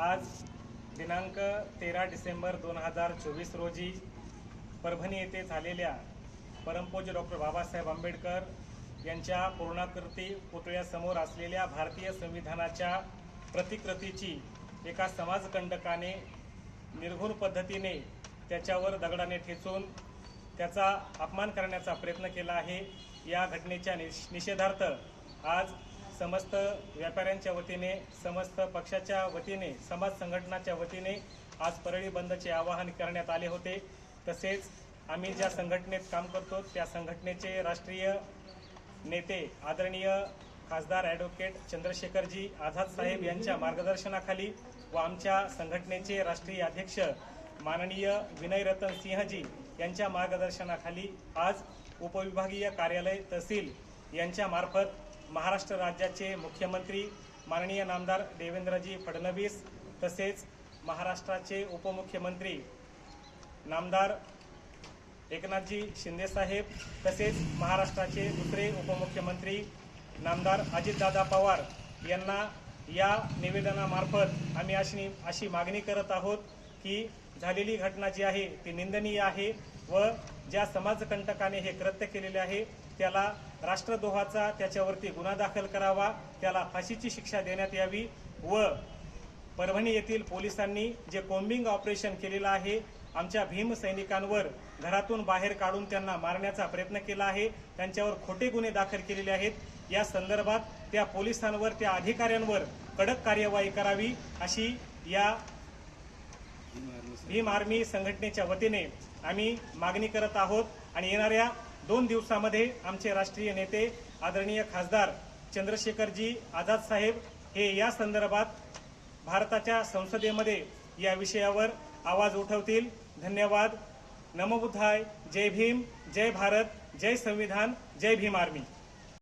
आज दिनांक तेरा डिसेंबर दोन हजार चोवीस रोजी परभणी येथे झालेल्या परमपूज्य डॉक्टर बाबासाहेब आंबेडकर यांच्या पूर्णाकृती पुतळ्यासमोर असलेल्या भारतीय संविधानाच्या प्रतिकृतीची एका समाजकंडकाने निर्घुण पद्धतीने त्याच्यावर दगडाने ठेचून त्याचा अपमान करण्याचा प्रयत्न केला आहे. या घटनेच्या निष निषेधार्थ आज समस्त व्यापाऱ्यांच्या वतीने समस्त पक्षाच्या वतीने समाज संघटनाच्या वतीने आज परळी बंदचे आवाहन करण्यात आले होते. तसेच आम्ही ज्या संघटनेत काम करतो त्या संघटनेचे राष्ट्रीय नेते आदरणीय खासदार ॲडव्होकेट चंद्रशेखरजी आझाद साहेब यांच्या मार्गदर्शनाखाली व आमच्या संघटनेचे राष्ट्रीय अध्यक्ष माननीय विनय रतन सिंहजी यांच्या मार्गदर्शनाखाली आज उपविभागीय कार्यालय तहसील यांच्यामार्फत महाराष्ट्र राज्याचे मुख्यमंत्री माननीय नामदार देवेंद्रजी फडणवीस तसेच महाराष्ट्राचे उपमुख्यमंत्री नामदार एकनाथजी शिंदेसाहेब तसेच महाराष्ट्राचे दुसरे उपमुख्यमंत्री नामदार अजितदादा पवार यांना या निवेदनामार्फत आम्ही अशी अशी मागणी करत आहोत की झालेली घटना जी आहे ती निंदनीय आहे व ज्या समाजकंटकाने हे कृत्य केलेले आहे त्याला राष्ट्रद्रोहाचा त्याच्यावरती गुन्हा दाखल करावा त्याला फाशीची शिक्षा देण्यात यावी व परभणी येथील पोलिसांनी जे कोम्बिंग ऑपरेशन केलेलं आहे आमच्या भीम सैनिकांवर घरातून बाहेर काढून त्यांना मारण्याचा प्रयत्न केला आहे. त्यांच्यावर खोटे गुन्हे दाखल केलेले आहेत. या संदर्भात त्या पोलिसांवर त्या अधिकाऱ्यांवर कडक कार्यवाही करावी अशी या भीम आर्मी संघटनेच्या वतीने आम्ही मागणी करत आहोत. आणि येणाऱ्या दोन दिवसामध्ये आमचे राष्ट्रीय नेते आदरणीय खासदार चंद्रशेखरजी आझाद साहेब हे या संदर्भात भारताच्या संसदेमध्ये या विषयावर आवाज उठवतील. धन्यवाद. नमबुद्धाय जय भीम. जय भारत. जय संविधान. जय भीम आर्मी.